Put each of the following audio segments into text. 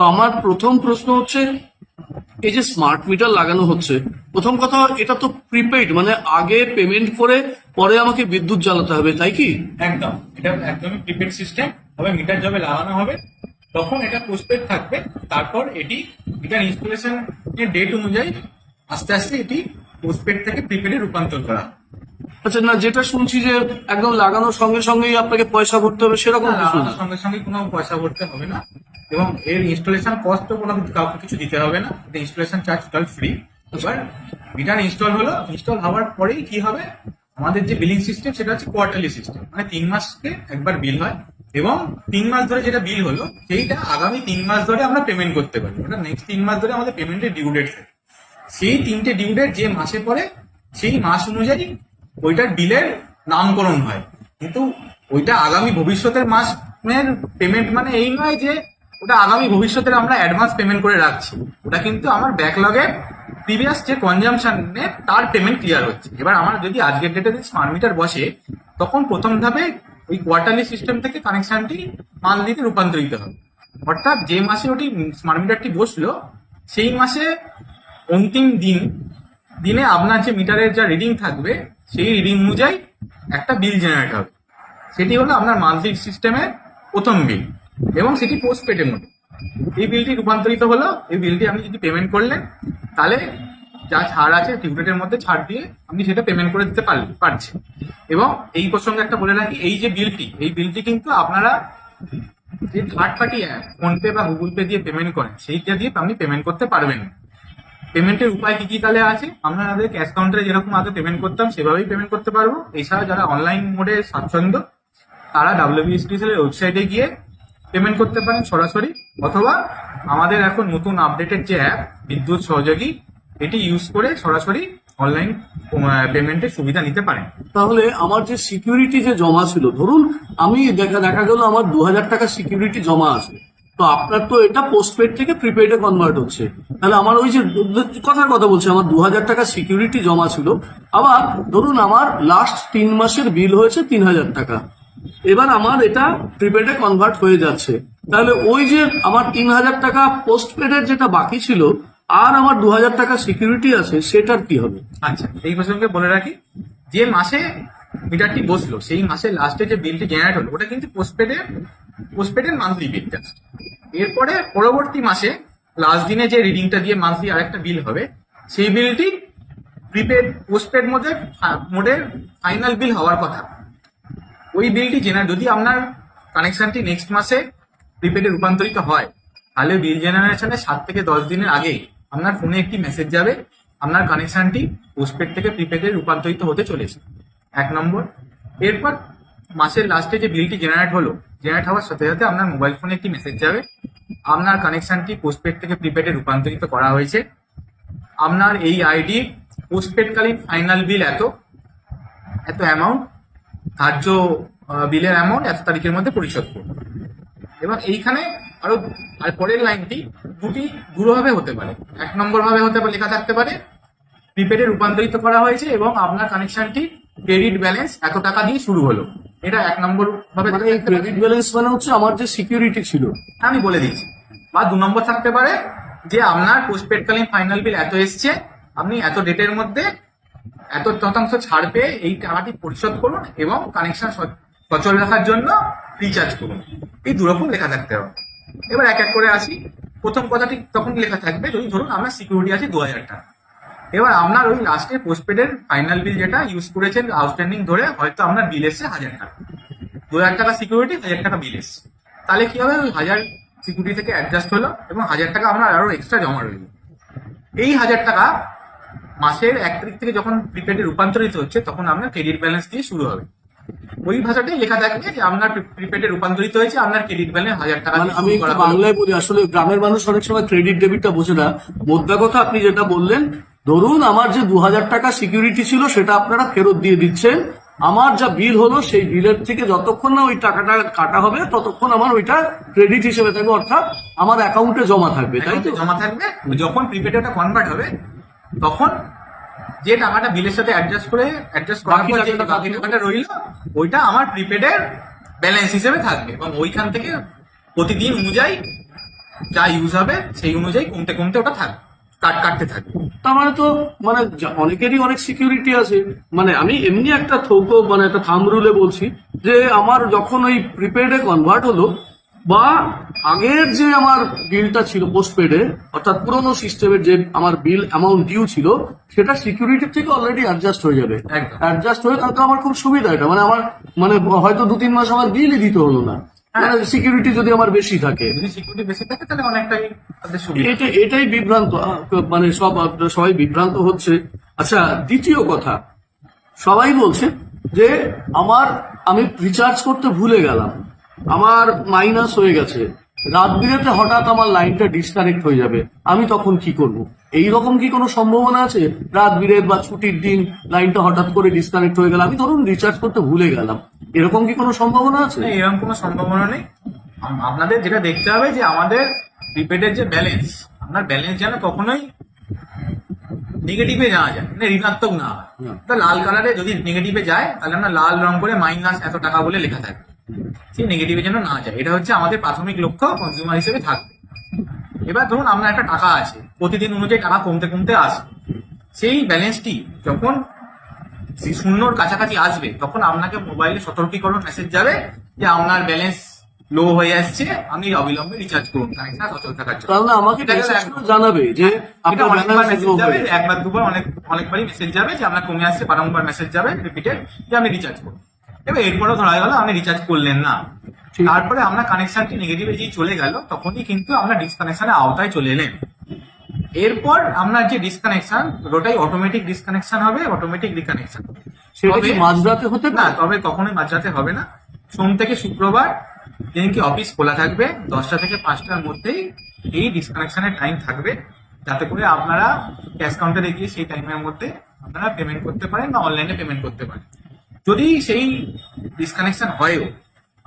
তো আমার প্রথম প্রশ্ন হচ্ছে এই যে স্মার্ট মিটার লাগানো হচ্ছে প্রথম কথা এটা তো প্রিপেইড মানে আগে পেমেন্ট করে পরে আমাকে বিদ্যুৎ জ্বালাতে হবে তাই কি? একদম এটা একদমই প্রিপেড সিস্টেম হবে মিটার যবে লাগানো হবে তখন এটা পোস্টপেড থাকবে তারপর এটি মিটার ইনস্টলেশন এর ডেট অনুযায়ী আস্তে আস্তে এটি পোস্টপেড থেকে প্রিপেডে রূপান্তর করা। আচ্ছা না যেটা শুনছি যে একদম লাগানোর সঙ্গে সঙ্গেই আপনাকে পয়সা ভরতে হবে সেরকম কিছু না। সঙ্গে সঙ্গে কোনো পয়সা ভরতে হবে না। এবং এর ইনস্টলেশন কস্টও কোনো কাউকে কিছু দিতে হবে না। এটা ইনস্টলেশন চার্জ টোটাল ফ্রি এবার মিটার ইনস্টল হলো। ইনস্টল হওয়ার পরেই কি হবে? আমাদের যে বিলিং সিস্টেম সেটা হচ্ছে কোয়ার্টারলি সিস্টেম মানে তিন মাসকে একবার বিল হয় এবং তিন মাস ধরে যেটা বিল হলো, সেইটা আগামী তিন মাস ধরে আমরা পেমেন্ট করতে পারি। ওটা নেক্সট তিন মাস ধরে আমাদের পেমেন্টের ডিউ ডেট থাকে। সেই তিনটে ডিউ ডেট যে মাসে পড়ে, সেই মাস অনুযায়ী ওইটার বিলের নামকরণ হয়। কিন্তু ওইটা আগামী ভবিষ্যতের মাসের পেমেন্ট মানে এই নয় যে ওটা আগামী ভবিষ্যতে আমরা অ্যাডভান্স পেমেন্ট করে রাখছি। ওটা কিন্তু আমার ব্যাকলগে প্রিভিয়াস যে কনজামশনে তার পেমেন্ট ক্লিয়ার হচ্ছে। এবার আমার যদি আজকের ডেটে যদি স্মার্ট মিটার বসে, তখন প্রথম ধাপে ওই কোয়ার্টারলি সিস্টেম থেকে কানেকশনটি মান্থলিতে রূপান্তরিত হবে। অর্থাৎ যে মাসে ওটি স্মার্ট মিটারটি বসল, সেই মাসে অন্তিম দিন, দিনে আপনার যে মিটারের যা রিডিং থাকবে, সেই রিডিং অনুযায়ী একটা বিল জেনারেট হবে। সেটি হলো আপনার মান্থলি সিস্টেমের প্রথম বিল এবং সেটি পোস্ট পেডের মধ্যে। এই বিলটি রূপান্তরিত হলো, এই বিলটি আপনি যদি পেমেন্ট করলেন, তাহলে যা ছাড় আছে টিউটের মধ্যে ছাড় দিয়ে আপনি সেটা পেমেন্ট করে দিতে পারছেন। এবং এই প্রসঙ্গে একটা বলে রাখি, এই যে বিলটি এই বিলটি কিন্তু আপনারা যে থার্ড পার্টি ফোনপে বা গুগল পে দিয়ে পেমেন্ট করেন, সেইটা দিয়ে আপনি পেমেন্ট করতে পারবেন পেমেন্টের উপায় কি কি তাহলে আছে? আমরা ক্যাশ কাউন্টারে যেরকম আগে পেমেন্ট করতাম, সেভাবেই পেমেন্ট করতে পারব। এছাড়া যারা অনলাইন মোডে স্বাচ্ছন্দ্য, তারা ডাব্লিউবিএসটিসিএল এর ওয়েবসাইটে গিয়ে পেমেন্ট করতে পারেন সরাসরি, অথবা আমাদের এখন নতুন আপডেটেড যে অ্যাপ বিদ্যুৎ সহযোগী, এটি ইউজ করে সরাসরি অনলাইন পেমেন্টের সুবিধা নিতে পারেন। তাহলে আমার যে সিকিউরিটি যে জমা ছিল, ধরুন আমি দেখা দেখা গেল আমার দু হাজার টাকা সিকিউরিটি জমা আছে, তো আপনার তো এটা পোস্টপেড থেকে প্রিপেডে কনভার্ট হচ্ছে। তাহলে আমার ওই যে কথার কথা বলছি, আমার দু হাজার টাকা সিকিউরিটি জমা ছিল, আবার ধরুন আমার লাস্ট তিন মাসের বিল হয়েছে তিন হাজার টাকা। এবার আমার এটা প্রিপেডে কনভার্ট হয়ে যাচ্ছে। তাহলে ওই যে আমার তিন হাজার টাকা পোস্টপেডের যেটা বাকি ছিল, আর আমার দু হাজার টাকা সিকিউরিটি আছে, সেটার কি হবে? আচ্ছা এই প্রসঙ্গে বলে রাখি, যে মাসে মিটারটি বসল, সেই মাসে লাস্টে যে বিলটি জেনারেট হলো, ওটা কিন্তু পোস্টপেডের পোস্টপেডের মান্থলি বিল এরপরে পরবর্তী মাসে লাস্ট দিনে যে রিডিংটা দিয়ে মান্থলি আরেকটা বিল হবে, সেই বিলটি প্রিপেড পোস্টপেড মোডে মোডের ফাইনাল বিল হওয়ার কথা। ওই বিলটি জেনারেট যদি আপনার কানেকশনটি নেক্সট মাসে প্রিপেডে রূপান্তরিত হয়, তাহলে বিল জেনারেশনের সাত থেকে দশ দিনের আগে আপনার ফোনে একটি মেসেজ যাবে, আপনার কানেকশনটি পোস্টপেড থেকে প্রিপেডে রূপান্তরিত হতে চলেছে। এক নম্বর। এরপর মাসের লাস্টে যে বিলটি জেনারেট হলো জেনারেট হওয়ার সাথে সাথে আপনার মোবাইল ফোনে একটি মেসেজ যাবে, আপনার কানেকশনটি পোস্টপেড থেকে প্রিপেডে রূপান্তরিত করা হয়েছে, আপনার এই আইডি পোস্টপেডকালীন ফাইনাল বিল এত এত অ্যামাউন্ট ধার্য বিলের অ্যামাউন্ট এত তারিখের মধ্যে পরিশোধ করুন। এবং এইখানে আরও আর পরের লাইনটি দুটি দুভাবে হতে পারে। এক নম্বর ভাবে হতে পারে লেখা থাকতে পারে প্রিপেডে রূপান্তরিত করা হয়েছে এবং আপনার কানেকশনটি ক্রেডিট ব্যালেন্স এত টাকা দিয়ে শুরু হলো। এটা এক নম্বর ভাবে মানে। ক্রেডিট ব্যালেন্স মানে হচ্ছে আমার যে সিকিউরিটি ছিল। আমি বলে দিচ্ছি। বা দু নম্বর থাকতে পারে যে আপনার পোস্টপেডকালীন ফাইনাল বিল এত এসছে আপনি এত ডেটের মধ্যে এত শতাংশ ছাড় পেয়ে এই টাকাটি পরিশোধ করুন এবং কানেকশন সচল রাখার জন্য রিচার্জ করুন। এই দুরকম লেখা থাকতে হবে। এবার এক এক করে আসি। প্রথম কথাটি তখন লেখা থাকবে, যদি ধরুন আপনার সিকিউরিটি আছে দু হাজার টাকা। এবার আপনার ওই লাস্টে পোস্টপেডের ফাইনাল বিল যেটা ইউজ করেছেন আউটস্ট্যান্ডিং ধরে হয়তো আপনার বিল এসছে হাজার টাকা। দু হাজার টাকা সিকিউরিটি হাজার টাকা বিল এসছে। তাহলে কি হবে? ওই হাজার সিকিউরিটি থেকে অ্যাডজাস্ট হলো এবং হাজার টাকা আপনার আরও এক্সট্রা জমা রইল। এই হাজার টাকা মাসের এক তারিখ থেকে যখন প্রিপেডে রূপান্তরিত হচ্ছে তখন আপনার ক্রেডিট ব্যালেন্স দিয়ে শুরু হবে। ওই ভাষাটাই লেখা থাকবে যে আপনার প্রিপেডে রূপান্তরিত হয়েছে আপনার ক্রেডিট ব্যালেন্স হাজার টাকা মানে আমি। বাংলায় বলি আসলে গ্রামের মানুষ অনেক সময় ক্রেডিট ডেবিটটা বোঝে না। মোদ্দা কথা আপনি যেটা বললেন ধরুন আমার যে দু হাজার টাকা সিকিউরিটি ছিল সেটা আপনারা ফেরত দিয়ে দিচ্ছেন। আমার যা বিল হলো সেই বিলের থেকে যতক্ষণ না ওই টাকাটা কাটা হবে ততক্ষণ আমার ওইটা ক্রেডিট হিসেবে থাকবে অর্থাৎ আমার অ্যাকাউন্টে জমা থাকবে তাই তো? জমা থাকবে যখন প্রিপেড ওটা কনভার্ট হবে তখন যে টাকাটা বিলের সাথে অ্যাডজাস্ট করে অ্যাডজাস্ট করার পর যে বাকি টাকাটা রইল ওইটা আমার প্রিপেডের ব্যালেন্স হিসেবে থাকবে এবং ওইখান থেকে প্রতিদিন অনুযায়ী যা ইউজ হবে সেই অনুযায়ী কমতে কমতে ওটা থাকবে কাট কাটতে থাকবে তার মানে তো মানে অনেকেরই অনেক সিকিউরিটি আছে। মানে আমি এমনি একটা থৌকো মানে একটা থাম রুলে বলছি যে আমার যখন ওই প্রিপেডে কনভার্ট হলো বা আগের যে আমার বিলটা ছিল পোস্টপেডে অর্থাৎ পুরোনো সিস্টেমের যে আমার বিল অ্যামাউন্ট ডিউ ছিল সেটা সিকিউরিটি থেকে অলরেডি অ্যাডজাস্ট হয়ে যাবে। অ্যাডজাস্ট হয়ে তাহলে আমার খুব সুবিধা এটা। মানে আমার মানে হয়তো দু তিন মাস আমার বিলই দিতে হলো না। মানে সিকিউরিটি যদি আমার বেশি থাকে। সিকিউরিটি বেশি থাকে তাহলে অনেকটাই এটা এটাই বিভ্রান্ত। মানে সব সবাই বিভ্রান্ত হচ্ছে। আচ্ছা দ্বিতীয় কথা। সবাই বলছে যে আমার আমি রিচার্জ করতে ভুলে গেলাম। আমার মাইনাস হয়ে গেছে। রাত বিরেতে হঠাৎ আমার লাইনটা ডিসকানেক্ট হয়ে যাবে। আমি তখন কি করব? এই রকম কি কোনো সম্ভাবনা আছে? রাত বিরেত বা ছুটির দিন লাইনটা হঠাৎ করে ডিসকানেক্ট হয়ে গেল। আমি ধরুন রিচার্জ করতে ভুলে গেলাম। এরকম কি কোনো সম্ভাবনা আছে? না, এরকম কোনো সম্ভাবনা নেই। আপনাদের যেটা দেখতে হবে যে আমাদের প্রিপেডের যে ব্যালেন্স আপনার ব্যালেন্স যেন কখনোই নেগেটিভে যাওয়া যায় মানে ঋণাত্মক না হয়। লাল কালারে যদি নেগেটিভে যায় তাহলে আমরা লাল রং করে মাইনাস এত টাকা বলে লেখা থাকে সেই নেগেটিভে যেন না যায়। এটা হচ্ছে আমাদের প্রাথমিক লক্ষ্য কনজিউমার হিসেবে থাকবে। এবার ধরুন আপনার একটা টাকা আছে প্রতিদিন অনুযায়ী টাকা কমতে কমতে আসবে। সেই ব্যালেন্সটি যখন শূন্যর কাছাকাছি আসবে তখন আপনাকে মোবাইলে সতর্কীকরণ মেসেজ যাবে যে আপনার ব্যালেন্স লো হয়ে আসছে আমি অবিলম্বে রিচার্জ করুন কানেকশন সচল থাকার জন্য। তাহলে আমাকে জানাবে যে এটা অনেকবার মেসেজ যাবে একবার দুবার অনেক অনেকবারই মেসেজ যাবে যে আপনার কমে আসছে বারংবার মেসেজ যাবে রিপিটেড যে আপনি রিচার্জ করুন এবার এরপরেও ধরা গেল আপনি রিচার্জ করলেন না। তারপরে আপনার কানেকশনটি নেগেটিভে যেই চলে গেল তখনই কিন্তু আমরা ডিসকানেকশনের আওতায় চলে এলেন। এরপর আপনার যে ডিসকানেকশন ওটাই অটোমেটিক ডিসকানেকশন হবে অটোমেটিক রিকানেকশন সেটা কি মাঝরাতে হতে না তবে কখনোই মাঝরাতে হবে না। সোম থেকে শুক্রবার যেদিনকে অফিস খোলা থাকবে দশটা থেকে পাঁচটার মধ্যেই এই ডিসকানেকশনের টাইম থাকবে। যাতে করে আপনারা ক্যাশ কাউন্টারে গিয়ে সেই টাইমের মধ্যে আপনারা পেমেন্ট করতে পারেন বা অনলাইনে পেমেন্ট করতে পারেন। যদি সেই ডিসকানেকশন হয়ও,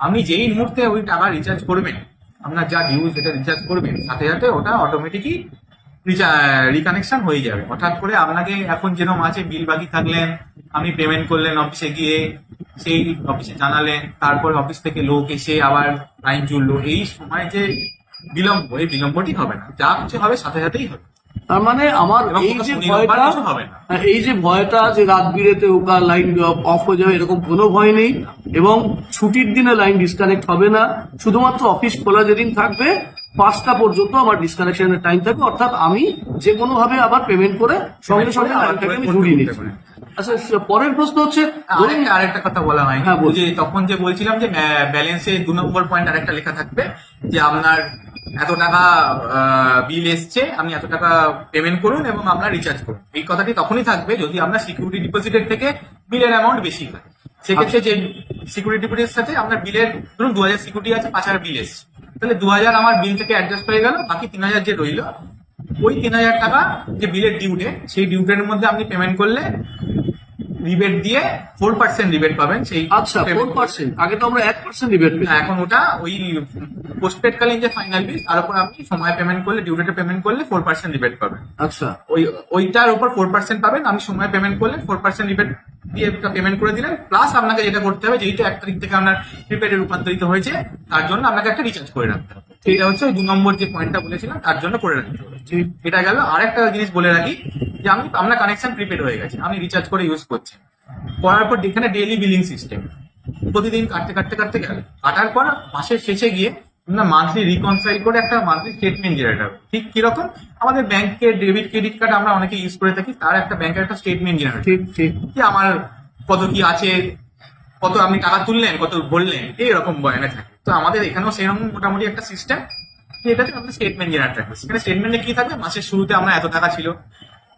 আপনি যেই মুহূর্তে ওই টাকা রিচার্জ করবেন, আপনার যা ডিউ যেটা রিচার্জ করবেন, সাথে সাথে ওটা অটোমেটিকই রিকানেকশন হয়ে যাবে। হঠাৎ করে আপনাকে এখন যেরকম আছে, বিল বাকি থাকলেন, আপনি পেমেন্ট করলেন অফিসে গিয়ে, সেই অফিসে জানালেন, তারপর অফিস থেকে লোক এসে আবার লাইন জুড়লো এই সময় যে বিলম্ব, এই বিলম্বটি হবে না। যা কিছু হবে, সাথে সাথেই হবে। তার মানে আমার এই যে ভয়টা হ্যাঁ, এই যে ভয়টা যে রাত বিরেতে ওকা লাইন অফ হয়ে যাবে এরকম কোনো ভয় নেই। এবং ছুটির দিনে লাইন ডিসকানেক্ট হবে না। শুধুমাত্র অফিস খোলা যেদিন থাকবে পাঁচটা পর্যন্ত আমার ডিসকানেকশনের টাইম থাকবে। অর্থাৎ আমি যে কোনো ভাবে আবার পেমেন্ট করে সঙ্গে সঙ্গে লাইনটাকে আমি জুড়িয়ে নিচ্ছি। আচ্ছা পরের প্রশ্ন হচ্ছে ধরুন আরেকটা কথা বলা হয় হ্যাঁ। যে তখন যে বলছিলাম যে ব্যালেন্সে দু নম্বর পয়েন্ট আরেকটা লেখা থাকবে যে আপনার এত টাকা বিল এসছে, আপনি এত টাকা পেমেন্ট করুন এবং আপনার রিচার্জ করুন। এই কথাটি তখনই থাকবে যদি আপনার সিকিউরিটি ডিপোজিটের থেকে বিলের অ্যামাউন্ট বেশি হয় সেক্ষেত্রে যে সিকিউরিটি ডিপোজিটের সাথে আপনার বিলের ধরুন দু হাজার সিকিউরিটি আছে, পাঁচ হাজার বিল এসছে। তাহলে দু হাজার আমার বিল থেকে অ্যাডজাস্ট হয়ে গেল, বাকি তিন হাজার যে রইল, ওই তিন হাজার টাকা যে বিলের ডিউটে সেই ডিউটের মধ্যে আপনি পেমেন্ট করলে রিবেট দিয়ে ফোর পার্সেন্ট রিবেট পাবেন সেই আচ্ছা ফোর পার্সেন্ট আগে তো আমরা এক পার্সেন্ট রিবেট না, এখন ওটা ওই পোস্টপেড কালীন যে ফাইনাল বিল তার উপর আপনি সময় পেমেন্ট করলে ডিউ ডেটে পেমেন্ট করলে ফোর পার্সেন্ট রিবেট পাবেন। আচ্ছা। ওই ওইটার উপর ফোর পার্সেন্ট পাবেন আমি সময় পেমেন্ট করলে ফোর পার্সেন্ট রিবেট দিয়ে পেমেন্ট করে দিলেন প্লাস আপনাকে যেটা করতে হবে যেহেতু এক তারিখ থেকে আপনার প্রিপেডে রূপান্তরিত হয়েছে তার জন্য আপনাকে একটা রিচার্জ করে রাখতে হবে। এটা হচ্ছে দু নম্বর যে পয়েন্টটা বলেছিলাম তার জন্য করে রাখতে হবে। এটা গেল আরেকটা জিনিস বলে রাখি যে আমি আপনার কানেকশন প্রিপেড হয়ে গেছে আমি রিচার্জ করে ইউজ করছি। করার পর এখানে ডেইলি বিলিং সিস্টেম প্রতিদিন কাটতে কাটতে কাটতে গেল। কাটার পর মাসের শেষে গিয়ে না মান্থলি রিকনসাইল করে একটা মান্থলি স্টেটমেন্ট জেনারেট হবে। ঠিক কীরকম? আমাদের ব্যাংকের ডেবিট ক্রেডিট কার্ড আমরা অনেকে ইউজ করে থাকি তার একটা ব্যাংকের একটা স্টেটমেন্ট জেনারেট ঠিক ঠিক। যে আমার কত কি আছে কত আপনি টাকা তুললেন কত বললেন এইরকম বয়ানে থাকে। তো আমাদের এখানেও সেরকম মোটামুটি একটা সিস্টেম এটাতে আমাদের স্টেটমেন্ট জেনারেট থাকবে। সেখানে স্টেটমেন্টে কি থাকবে? মাসের শুরুতে আমরা এত টাকা ছিল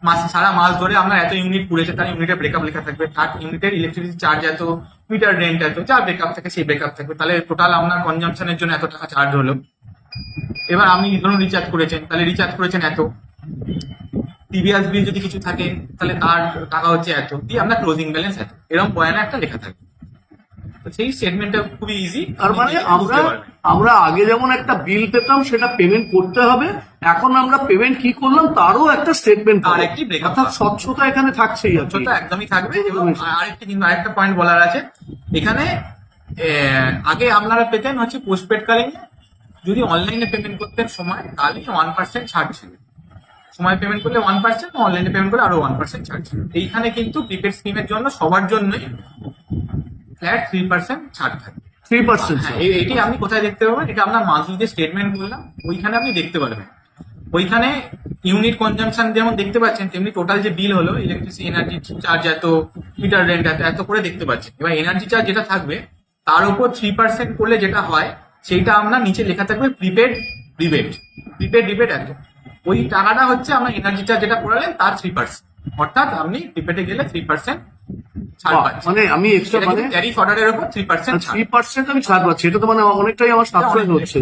মাস, সারা মাস ধরে আমরা এত ইউনিট পুড়েছে, তার ইউনিটের ব্রেকআপ লেখা থাকবে, তার ইউনিটের ইলেকট্রিসিটি চার্জ এত মিটার রেন্ট এত, যা ব্রেকআপ থাকে সেই ব্রেকআপ থাকবে। তাহলে টোটাল আপনার কনজাম্পশনের জন্য এত টাকা চার্জ হলো। এবার আপনি ধরুন রিচার্জ করেছেন, তাহলে রিচার্জ করেছেন এত। টিভিএস বিল যদি কিছু থাকে, তাহলে তার টাকা হচ্ছে এত। দিয়ে আপনার ক্লোজিং ব্যালেন্স এত। এরকম পয়েন্ট একটা লেখা থাকে। সেই স্টেটমেন্টটা খুবই ইজি তার মানে আমরা আমরা আগে যেমন একটা বিল পেতাম সেটা পেমেন্ট করতে হবে। এখন আমরা পেমেন্ট কি করলাম তারও একটা স্টেটমেন্ট তার একটি অর্থাৎ স্বচ্ছতা এখানে থাকছেই আর স্বচ্ছতা একদমই থাকবে এবং আরেকটি কিন্তু আরেকটা পয়েন্ট বলার আছে। এখানে আগে আপনারা পেতেন হচ্ছে পোস্টপেড কালীন যদি অনলাইনে পেমেন্ট করতেন সময় তাহলে ওয়ান পার্সেন্ট ছাড় ছিল। সময় পেমেন্ট করলে ওয়ান পার্সেন্ট অনলাইনে পেমেন্ট করলে আরও ওয়ান পার্সেন্ট ছাড় ছিল। এইখানে কিন্তু প্রিপেড স্কিমের জন্য সবার জন্যই ফ্ল্যাট থ্রি পার্সেন্ট ছাড় থাকে থ্রি পার্সেন্ট হ্যাঁ এই- এটি আপনি কোথায় দেখতে পাবেন? এটা আপনার মান্থলি যে স্টেটমেন্ট বললাম ওইখানে আপনি দেখতে পারবেন। ওইখানে ইউনিট কনজাম্পশন যেমন দেখতে পাচ্ছেন তেমনি টোটাল যে বিল হলো ইলেকট্রিসিটি এনার্জি চার্জ এত মিটার রেন্ট এত এত করে দেখতে পাচ্ছেন। এবার এনার্জি চার্জ যেটা থাকবে তার উপর থ্রি পার্সেন্ট করলে যেটা হয় সেইটা আপনার নিচে লেখা থাকবে প্রিপেড রিবেট প্রিপেড রিবেট এত। ওই টাকাটা হচ্ছে আপনার এনার্জি চার্জ যেটা করালেন তার থ্রি পার্সেন্ট অর্থাৎ আপনি প্রিপেডে গেলে থ্রি পার্সেন্ট ছাড় পাচ্ছেন মানে আমি এক্সট্রা মানে ট্যারিফ অর্ডারের উপর থ্রি পার্সেন্ট ছাড়। থ্রি পার্সেন্ট আমি ছাড় পাচ্ছি। এটা তো মানে অনেকটাই আমার সাশ্রয় হচ্ছে।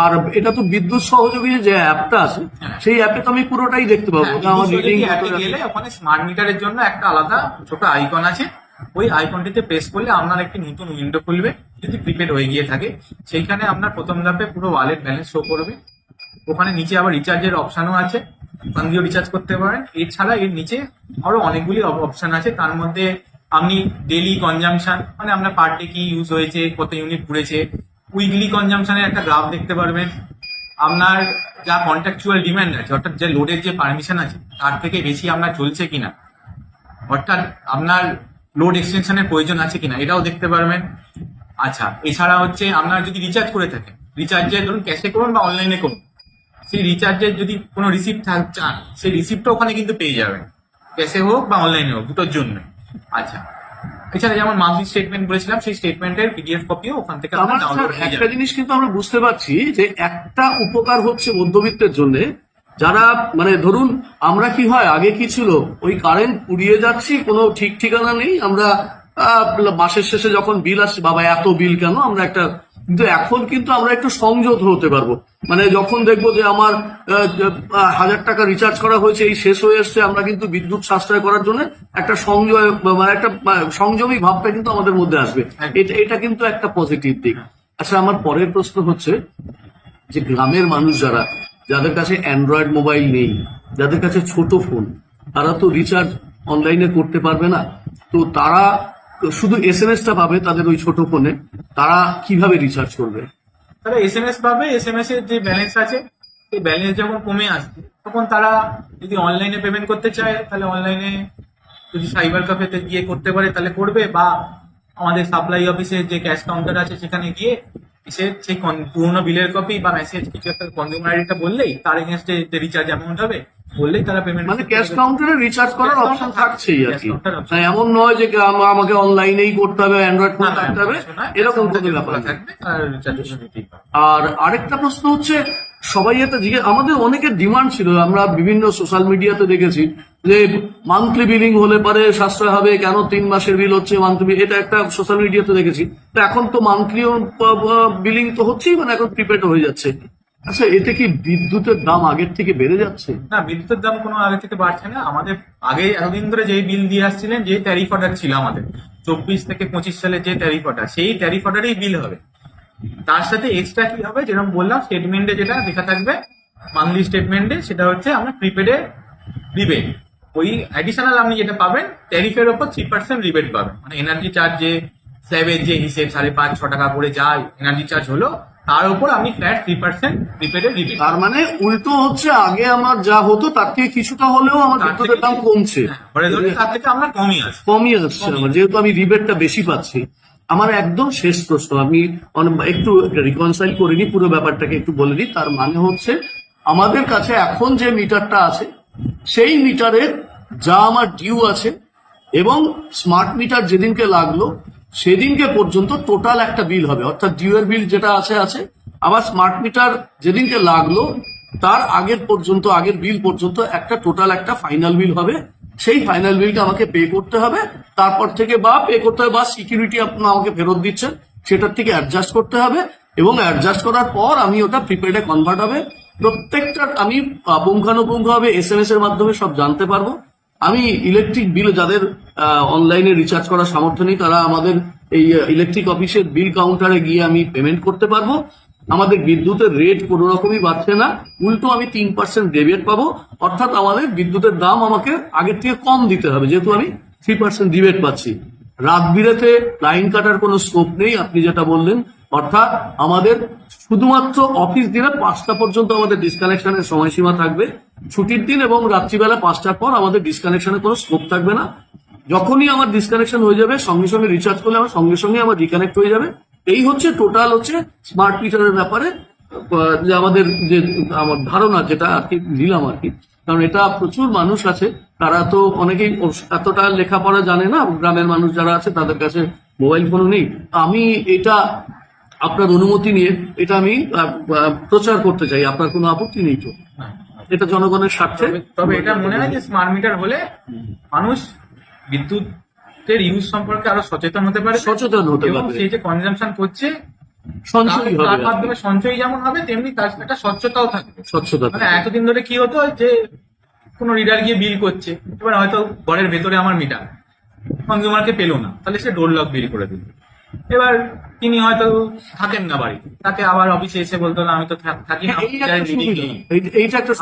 আর এটা তো বিদ্যুৎ সহযোগী যে অ্যাপটা আছে হ্যাঁ। সেই অ্যাপে তো আমি পুরোটাই দেখতে পাবো। হ্যাঁ, যে আমার রিডিং গেলে ওখানে স্মার্ট মিটারের জন্য একটা আলাদা ছোট আইকন আছে। ওই আইকনটিতে প্রেস করলে আপনার একটি নতুন উইন্ডো খুলবে যদি প্রিপেড হয়ে গিয়ে থাকে। সেইখানে আপনার প্রথম ধাপে পুরো ওয়ালেট ব্যালেন্স শো করবে। ওখানে নিচে আবার রিচার্জের অপশনও আছে। দিয়েও রিচার্জ করতে পারেন। এছাড়া এর নিচে আরও অনেকগুলি অপশন আছে। তার মধ্যে আপনি ডেলি কনজামশন মানে আপনার পার ডে কি ইউজ হয়েছে, কত ইউনিট ঘুরেছে উইকলি কনজামশনের একটা গ্রাফ দেখতে পারবেন। আপনার যা কন্ট্রাকচুয়াল ডিমান্ড আছে, অর্থাৎ যে লোডের যে পারমিশন আছে, তার থেকে বেশি আপনার চলছে কিনা। অর্থাৎ আপনার লোড এক্সটেনশনের প্রয়োজন আছে কিনা, এটাও দেখতে পারবেন। আচ্ছা এছাড়া হচ্ছে আপনার যদি রিচার্জ করে থাকেন রিচার্জে ধরুন ক্যাশে করুন বা অনলাইনে করুন। সেই রিচার্জের যদি কোনো রিসিপ্ট থাক চান সেই রিসিপ্টটা ওখানে কিন্তু পেয়ে যাবেন। ক্যাশে হোক বা অনলাইনে হোক দুটোর জন্য। আচ্ছা। এছাড়া যেমন মান্থলি স্টেটমেন্ট বলেছিলাম সেই স্টেটমেন্টের পিডিএফ কপিও ওখান থেকে একটা জিনিস কিন্তু আমরা বুঝতে পারছি যে একটা উপকার হচ্ছে মধ্যবিত্তের জন্য। যারা মানে ধরুন আমরা কি হয় আগে কি ছিল ওই কারেন্ট পুড়িয়ে যাচ্ছি কোনো ঠিক ঠিকানা নেই আমরা মাসের শেষে যখন বিল আসছে বাবা এত বিল কেন? আমরা একটা কিন্তু এখন কিন্তু আমরা একটু সংযত হতে পারব। মানে যখন দেখব যে আমার হাজার টাকা রিচার্জ করা হয়েছে এই শেষ হয়ে এসছে আমরা কিন্তু বিদ্যুৎ সাশ্রয় করার জন্য একটা সংযয় মানে একটা সংযমী ভাবটা কিন্তু আমাদের মধ্যে আসবে। এটা এটা কিন্তু একটা পজিটিভ দিক। আচ্ছা আমার পরের প্রশ্ন হচ্ছে যে গ্রামের মানুষ যারা যাদের কাছে অ্যান্ড্রয়েড মোবাইল নেই যাদের কাছে ছোট ফোন তারা তো রিচার্জ অনলাইনে করতে পারবে না। তো তারা শুধু এস এম এসটা পাবে তাদের ওই ছোট ফোনে। তারা কীভাবে রিচার্জ করবে? তাহলে এস এম এস পাবে এস এম এস এর যে ব্যালেন্স আছে, সেই ব্যালেন্স যখন কমে আসবে, তখন তারা যদি অনলাইনে পেমেন্ট করতে চায়, তাহলে অনলাইনে যদি সাইবার ক্যাফেতে গিয়ে করতে পারে, তাহলে করবে বা আমাদের সাপ্লাই অফিসের যে ক্যাশ কাউন্টার আছে, সেখানে গিয়ে এসে সেই পুরোনো বিলের কপি বা মেসেজ কিছু একটা কনজিউমার আইডিটা বললেই তার এগেনস্টে রিচার্জ অ্যামাউন্ট হবে বললেই তারা পেমেন্ট মানে ক্যাশ কাউন্টারে রিচার্জ করার অপশন থাকছেই আর কি। মানে এমন নয় যে আম- আমাকে অনলাইনেই করতে হবে অ্যান্ড্রয়েড ফোন থাকতে হবে এরকম কোনো ব্যাপার আর আরেকটা প্রশ্ন হচ্ছে সবাই এটা জিজ্ঞেস আমাদের অনেকের ডিমান্ড ছিল আমরা বিভিন্ন সোশ্যাল মিডিয়াতে দেখেছি যে মান্থলি বিলিং হলে পরে সাশ্রয় হবে কেন তিন মাসের বিল হচ্ছে মান্থলি এটা একটা সোশ্যাল মিডিয়াতে দেখেছি। তো এখন তো মান্থলি বিলিং তো হচ্ছেই মানে এখন প্রিপেড হয়ে যাচ্ছে। আচ্ছা এতে কি বিদ্যুতের দাম আগের থেকে বেড়ে যাচ্ছে? না, বিদ্যুতের দাম কোনো আগে থেকে বাড়ছে না। আমাদের আগে এতদিন ধরে যেই বিল দিয়ে আসছিলেন যে ট্যারিফ অর্ডার ছিল আমাদের, চব্বিশ থেকে পঁচিশ সালে যে ট্যারিফ অর্ডার সেই ট্যারিফ অর্ডারেই বিল হবে। তার সাথে এক্সট্রা কি হবে? যেরকম বললাম স্টেটমেন্টে যেটা লেখা থাকবে মান্থলি স্টেটমেন্টে সেটা হচ্ছে আমরা প্রিপেডে রিবেট ওই অ্যাডিশনাল আপনি যেটা পাবেন ট্যারিফের ওপর থ্রি পার্সেন্ট রিবেট পাবেন। মানে এনার্জি চার্জ যে স্ল্যাবের যে হিসেব সাড়ে পাঁচ ছ টাকা করে যায় এনার্জি চার্জ হলো তার উপর আপনি ফ্ল্যাট থ্রি পার্সেন্ট প্রিপেডে রিবেট তার মানে উল্টো হচ্ছে আগে আমার যা হতো তার থেকে কিছুটা হলেও আমার বিদ্যুতের দাম কমছে। হ্যাঁ, ধরে তার থেকে আমরা কমই আসি কমই যাচ্ছে আমার যেহেতু আমি রিবেটটা বেশি পাচ্ছি আমার একদম শেষ প্রশ্ন আমি একটু রিকনসাইল করিনি পুরো ব্যাপারটাকে একটু বলে দিই তার মানে হচ্ছে আমাদের কাছে এখন যে মিটারটা আছে সেই মিটারের যা আমার ডিউ আছে এবং স্মার্ট মিটার যেদিনকে লাগল সেদিনকে পর্যন্ত টোটাল একটা বিল হবে, অর্থাৎ ডিউ এর বিল যেটা আছে আছে। আবার স্মার্ট মিটার যেদিনকে লাগল, তার আগের পর্যন্ত, আগের বিল পর্যন্ত একটা টোটাল একটা ফাইনাল বিল হবে। সেই ফাইনাল বিলটা আমাকে পে করতে হবে। তারপর থেকে বা পে করতে হবে বা সিকিউরিটি আপনার আমাকে ফেরত দিচ্ছেন, সেটার থেকে অ্যাডজাস্ট করতে হবে। এবং অ্যাডজাস্ট করার পর আমি ওটা প্রিপেডে কনভার্ট হবে। প্রত্যেকটা আমি পুঙ্খানুপুঙ্খ ভাবে এস এম এস এর মাধ্যমে সব জানতে পারব। আমি ইলেকট্রিক বিল যাদের অনলাইনে রিচার্জ করার সামর্থ্য নেই, তারা আমাদের এই ইলেকট্রিক অফিসের বিল কাউন্টারে গিয়ে আমি পেমেন্ট করতে পারব। আমাদের বিদ্যুতের রেট কোনো রকমই বাড়ছে না। উল্টো আমি তিন পার্সেন্ট ডেবিট পাবো। অর্থাৎ আমাদের বিদ্যুতের দাম আমাকে আগের থেকে কম দিতে হবে, যেহেতু আমি থ্রি পার্সেন্ট রিবেট পাচ্ছি। রাত বিরেতে লাইন কাটার কোনো স্কোপ নেই, আপনি যেটা বললেন অর্থাৎ আমাদের শুধুমাত্র অফিস দিনে পাঁচটা পর্যন্ত আমাদের ডিসকানেকশনের সময়সীমা থাকবে। ছুটির দিন এবং রাত্রিবেলা পাঁচটার পর আমাদের ডিসকানেকশনের কোনো স্কোপ থাকবে না। যখনই আমার ডিসকানেকশন হয়ে যাবে, সঙ্গে সঙ্গে রিচার্জ করলে আমার সঙ্গে সঙ্গে আমার রিকানেক্ট হয়ে যাবে। এই হচ্ছে টোটাল হচ্ছে স্মার্ট মিটারের ব্যাপারে। যে আমাদের যে, আমার ধারণা যেটা আর কি নিলাম আর কি। কারণ এটা প্রচুর মানুষ আছে, তারা তো অনেকেই এতটা লেখাপড়া জানে না। গ্রামের মানুষ যারা আছে, তাদের কাছে মোবাইল ফোনও নেই। আমি এটা আপনার অনুমতি নিয়ে এটা আমি প্রচার করতে চাই আপনার কোনো আপত্তি নেই তো? এটা জনগণের স্বার্থে? তবে- এটা মনে হয় যে স্মার্ট মিটার হলে মানুষ বিদ্যুতের ইউজ সম্পর্কে আরও সচেতন হতে পারে। সচেতন হতে এবং সেই যে কনজামশন করছে সঞ্চয় তার মাধ্যমে সঞ্চয় যেমন হবে তেমনি তার একটা স্বচ্ছতাও থাকবে। স্বচ্ছতা মানে এতদিন ধরে কি হতো যে কোনো রিডার গিয়ে বিল করছে এবার হয়তো ঘরের ভেতরে আমার মিটার কনজিউমারকে পেল না তাহলে সে ডোর লক বিল করে দিল। এবার তিনি হয়তো থাকেন না বাড়িতে। তাকে আবার অফিসে এসে বলতো না আমি তো থাকি না এইটা একটা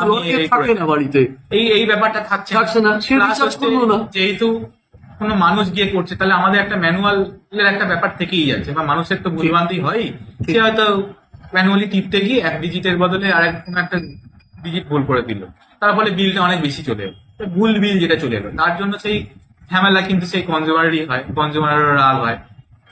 থাকে বাড়িতে? এই এই ব্যাপারটা থাকছে না। যেহেতু কোনো মানুষ গিয়ে করছে তাহলে আমাদের একটা ম্যানুয়ালের একটা ব্যাপার থেকেই যাচ্ছে বা মানুষের তো ভুলভ্রান্তি হয় সে হয়তো ম্যানুয়ালি টিপতে গিয়ে এক ডিজিটের বদলে কোনো একটা ডিজিট ভুল করে দিল। তার ফলে বিলটা অনেক বেশি চলে এলো। ভুল বিল যেটা চলে এলো। তার জন্য সেই ঝামেলা কিন্তু সেই কনজিউমারেরই হয় কনজিউমারের রাগ হয়।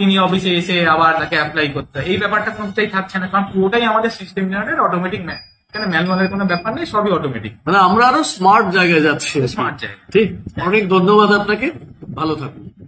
তিনি অফিসে এসে আবার তাকে অ্যাপ্লাই করতে হয়। এই ব্যাপারটা কোনটাই থাকছে না কারণ পুরোটাই আমাদের সিস্টেম জেনারেটেড অটোমেটিক এখানে ম্যানুয়ালের কোনো ব্যাপার নেই সবই অটোমেটিক মানে আমরা আরও স্মার্ট জায়গায় যাচ্ছি। স্মার্ট জায়গায়। ঠিক? অনেক ধন্যবাদ আপনাকে। ভালো থাকুন।